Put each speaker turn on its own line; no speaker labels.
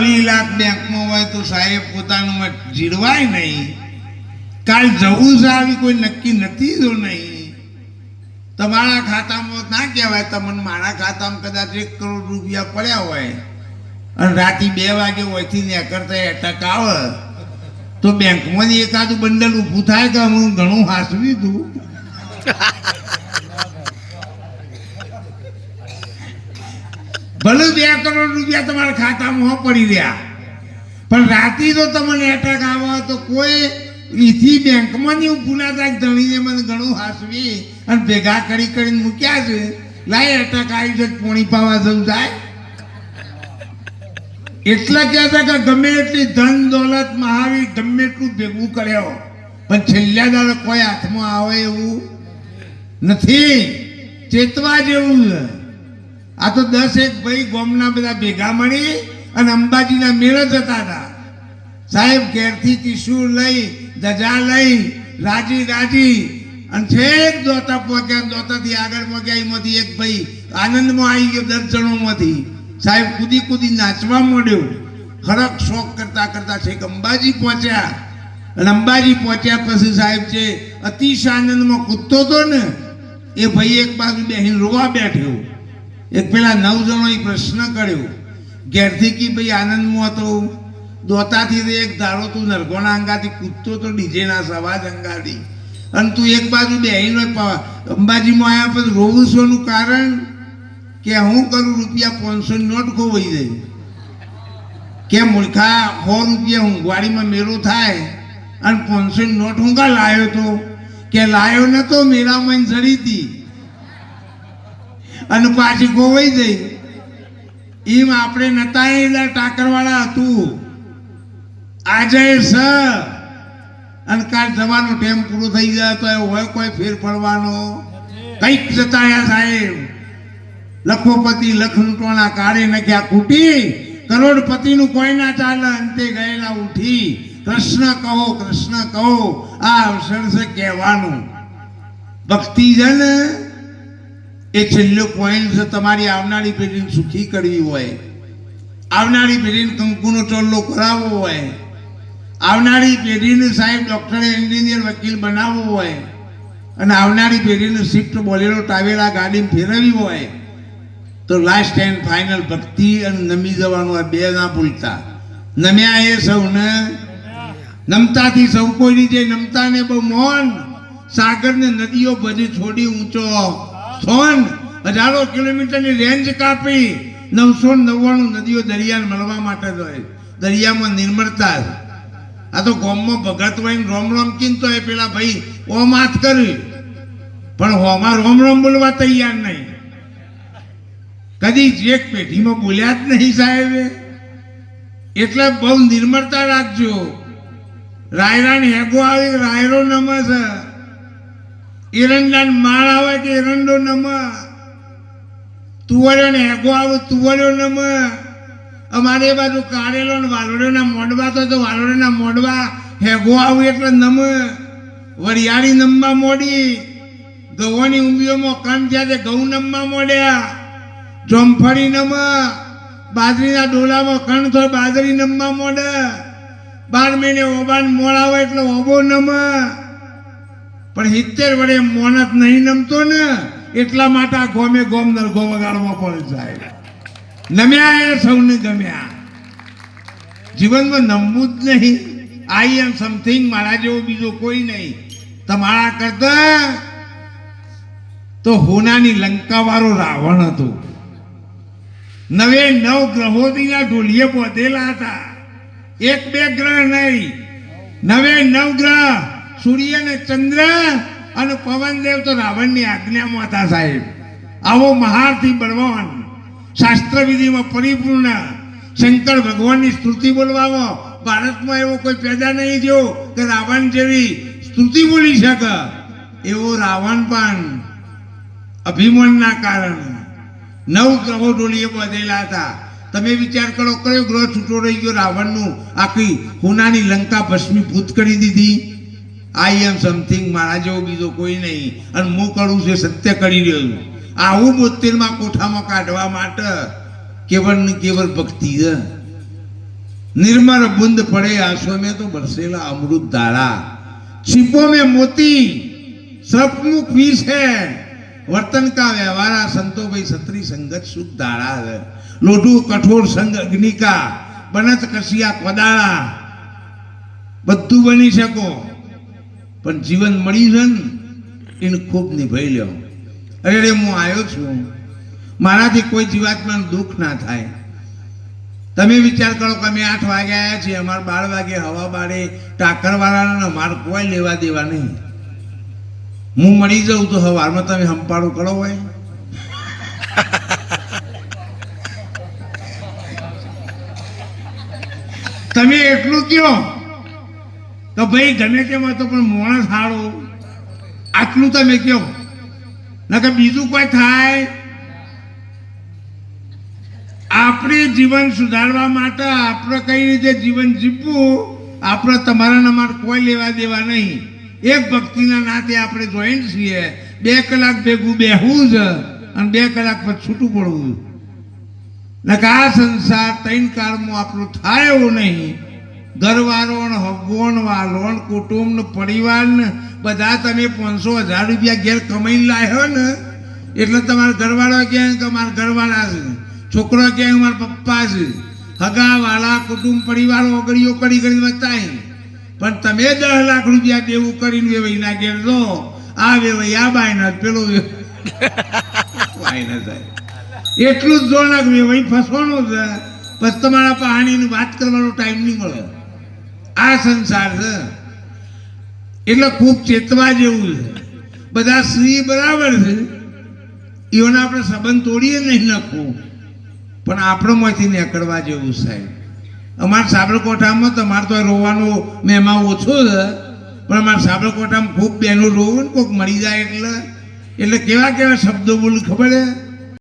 વીસ લાખ બેંકમાં હોય તો સાહેબ પોતાનું જીરવાય નહીં. કાલ જવું છે આવી કોઈ નક્કી નથી જો નહીં. તમારા ખાતામાં ના કહેવાય તમને મારા ખાતામાં કદાચ એક કરોડ રૂપિયા પડ્યા હોય. અને રાતે બે વાગે હોયથી ને કરતા એટક આવે. તો બેંકમાંથી એકાદું બંડલ ઊભું થાય કે હું ઘણું હાસવી તું ભલે બે કરોડ રૂપિયા તમારા ખાતામાં પડી રહ્યા. પણ રાતે તો તમને એટેક આવે તો કોઈ ઈથી બેંકમાં નહીં થાય, ધણીને મને ઘણું હાસવી અને ભેગા કરી કરીને મૂક્યા છે. લાય એટેક આવી છે પોણી પાવા જવું જાય એટલા કહેતા કે ગમે એટલી ધન દોલત મહાવીર ગમે એટલું ભેગું કર્યો. પણ છેલ્લા દાડે કોઈ હાથમાં આવે એવું નથી. ચેતવા જેવું છે. આ તો દસ એક ભાઈ ગોમના બધા ભેગા મળી અને અંબાજીના મેળે જતા હતા. સાહેબ ઘેરથી ત્રિશુર લઈ, ધજા લઈ, રાજી રાજી, અને છેક દોતા પહોંચ્યા, દોતાથી આગળ પહોંચ્યા, એમાંથી એક ભાઈ આનંદમાં આવી ગયો, દસ જણોમાંથી. સાહેબ કૂદી કૂદી નાચવા માંડ્યો. ખરક શોખ કરતા કરતા છેક અંબાજી પહોંચ્યા. અને અંબાજી પહોંચ્યા પછી સાહેબ છે, અતિશય આનંદમાં કૂદતો હતો ને, એ ભાઈ એક બાજુ બેહીને રોવા બેઠ્યો. એક પેલા નવ જણોએ પ્રશ્ન કર્યો. ઘેરથી કી ભાઈ આનંદમાં હતો? દોતાથી એક ધારો તું નરગોના અંગાથી કૂદતો તો ડીજેના સવાજ અંગાથી. અને તું એક બાજુ બેહીને અંબાજીમાં આવ્યા પછી રોવું છોનું કારણ? કે હું કરું રૂપિયા પાંચસો નોટ ખોવાઈ જાય. કે મૂર્ખા, સો રૂપિયા ઊંઘવાડીમાં મેળો થાય અને પાંચસો નોટ હું કા લાયો તો? કે લાયો નતો મેળામાં ચડી હતી અને પાછી ગોવાઈ જઈ. એમ આપણે નતા ટાકરવાળા હતું. આજે સ. અને કાલ જવાનો ટાઈમ પૂરો થઈ જાય તો હોય કોઈ ફેર પડવાનો. કંઈક જતાયા સાહેબ. લખોપતિ લખનટોણા કાઢી નાખ્યા ખૂટી કરોડપતિનું કોઈ ના ચાલે. અંતે ગયેલા ઉઠી, કૃષ્ણ કહો કૃષ્ણ કહો, આ અવસર છે કહેવાનું. ભક્તિ છે ને એ છેલ્લો પોઈન્ટ તમારી આવનારી પેઢીને સુખી કરવી હોય. આવનારી પેઢીને કંકુનો ચોલ્લો કરાવવો હોય. આવનારી પેઢીને સાહેબ ડૉક્ટર એન્જિનિયર વકીલ બનાવવો હોય. અને આવનારી પેઢીને શિફ્ટ બોલેરો, ટાવેરા ગાડી ફેરવવી હોય. તો લાસ્ટ એન્ડ ફાઇનલ ભક્તિ અને નમી જવાનું આ બે ના ભૂલતા. નમ્યા એ સૌને. નમતાથી સૌ કોઈની જે નમતાને બહુ મોન. સાગરને નદીઓ ભજી છોડી ઊંચો. સોન હજારો કિલોમીટરની રેન્જ કાપી નવસો નવ્વાણું નદીઓ દરિયાને મળવા માટે હોય. દરિયામાં નિર્મળતા આ તો ગોમમાં ભગત હોય રોમ રોમ કીન તો એ પેલા ભાઈ ઓમ હાથ કરી પણ હોમાં રોમ રોમ બોલવા તૈયાર નહીં. કદી જે પેઢીમાં બોલ્યા જ નહીં સાહેબે. એટલે બહુ નિર્મળતા રાખજો. રાયરાણ હેગો આવી, રાયરો નમે છે એરંડાન માળ આવે કે એરંડો નમ. તુવર્યો ને હેગો આવે તુવર્યો નમ. અમારે એ બાજુ કારેલો ને વાલોડ્યોના મોડવા તો વાલોડ્યોના મોડવા હેગો આવે એટલે નમ. વરિયાળી નમવા મોડી. ગવાની ઊંઘીઓમાં કામ થયા તે ઘઉં નમવા મોડ્યા. જોમફળી નમ. બાજરીના ડોલામાં કણ થયો બાજરી નમવા મોડે. બાર મહિને ઓબાન મોડ આવે એટલે ઓબો નમ. પણ સિત્તેર વડે મોનત નહીં નમતો ને, એટલા માટે આ ગોમે ગોમ નરગો વગાડવા પડે સાહેબ નમ્યા એ સૌને ગમ્યા. જીવનમાં નમવું જ નહીં. આઈ એમ સમથિંગ મારા જેવો બીજો કોઈ નહીં. તમારા કરતા તો હોનાની લંકા વાળો રાવણ હતો. નવે નવ ગ્રહોથીના ઢોલીએ બોધેલા હતા. એક બે ગ્રહ નહીં. નવે નવ ગ્રહ. સૂર્ય ને ચંદ્ર અને પવનદેવ તો રાવણની આજ્ઞામાં હતા સાહેબ. આવો મહારથી બળવાન શાસ્ત્ર વિધિમાં પરિપૂર્ણ, શંકર ભગવાનની સ્તુતિ બોલવામાં ભારતમાં એવો કોઈ પેદા નહીં થયો કે રાવણ જેવી સ્તુતિ બોલી શકે. એવો રાવણ પણ અભિમાનના કારણે. નવ ગ્રહો ડોલીએ બધેલા હતા. તમે વિચાર કરો, કયો ગ્રહ છૂટો રહી ગયો રાવણનું? આખી હુનાની લંકા ભસ્મીભૂત કરી દીધી. આઈ એમ સમથિંગ મારા જેવો બીજો કોઈ નહીં. અને હું કરું છું સત્ય કરી રહ્યો છું. આવું બોતેરમાં કોઠામાં કાઢવા માટે કેવળ ને કેવળ ભક્તિ છે. નિર્મળ બુંદ પડે, આંસુ મેં તો બરસેલા અમૃત ધારા છીપો મેં મોતી સપમુખ વિષ હે વર્તન કા વ્યવહારા સંતો ભાઈ સત્રી સંગત સુખ ધારા હે લોઢું કઠોર સંગ, અગ્નિકા, બનત, કસિયા, કદાળા. બધું બની શકો. પણ જીવન મળી છે ને, એને ખૂબ નિભાઈ લ્યો. અરે રે હું આવ્યો છું. મારાથી કોઈ જીવાત્માને દુઃખ ના થાય. તમે વિચાર કરો કે અમે આઠ વાગે આવ્યા છીએ, અમારે બાર વાગે હવા બારે ટાકરવાળાને અમારે કોઈ લેવા દેવા નહીં. હું મળી જાઉં તો હવારમાં તમે હંપાળું કરો હોય. તમે એટલું કયો તો ભાઈ, ગમે તેમ હતો પણ માણસ સારો આટલું તમે કહો. નકર બીજું કોઈ થાય? આપણે જીવન સુધારવા માટે આપણે કઈ રીતે જીવન જીવવું, આપણે તમારા ને અમારે કોઈ લેવા દેવા નહીં. એક ભક્તિના નાતે આપણે જોઈન્ટ છીએ. બે કલાક ભેગું બેહવું જ અને બે કલાક પછી છૂટું પડવું. નકે આ સંસાર ત્રણ કાળમાં આપણું થાય એવું નહીં. ઘરવાળો ને હગવણ વાલો ને કુટુંબ ને પરિવાર ને બધા તમે પાંચસો હજાર રૂપિયા ઘેર કમાઈને લાવ્યો ને, એટલે તમારા ઘરવાળો ક્યાં કે મારા ઘરવાળા છે? છોકરો ક્યાંય મારા પપ્પા છે? હગા વાલા કુટુંબ પરિવાર ઓગળીઓ કરી કરી બતાવી પણ તમે દસ લાખ રૂપિયા દેવું કરીને વેવાઈના ઘેર જો આ વેવાઈ, આ બાયના પેલો બાયના થાય એટલું જ જો નાખ વેવાઈ ફસવાનું છે. પછી તમારા પાણીની વાત કરવાનો ટાઈમ નહીં મળે. આ સંસાર છે. એટલે ખૂબ ચેતવા જેવું છે. બધા સ્ત્રી બરાબર છે. એઓને આપણે સંબંધ તોડીએ નહીં નાખવું. પણ આપણોમાંથી નીકળવા જેવું સાહેબ. અમારા સાબરકોઠામાં તમારે તો રોવાનો મહેમાન ઓછો છે. પણ અમારા સાબરકોઠામાં ખૂબ બહેનો રોવું ને કોઈક મળી જાય એટલે. એટલે કેવા કેવા શબ્દો બોલું ખબર છે?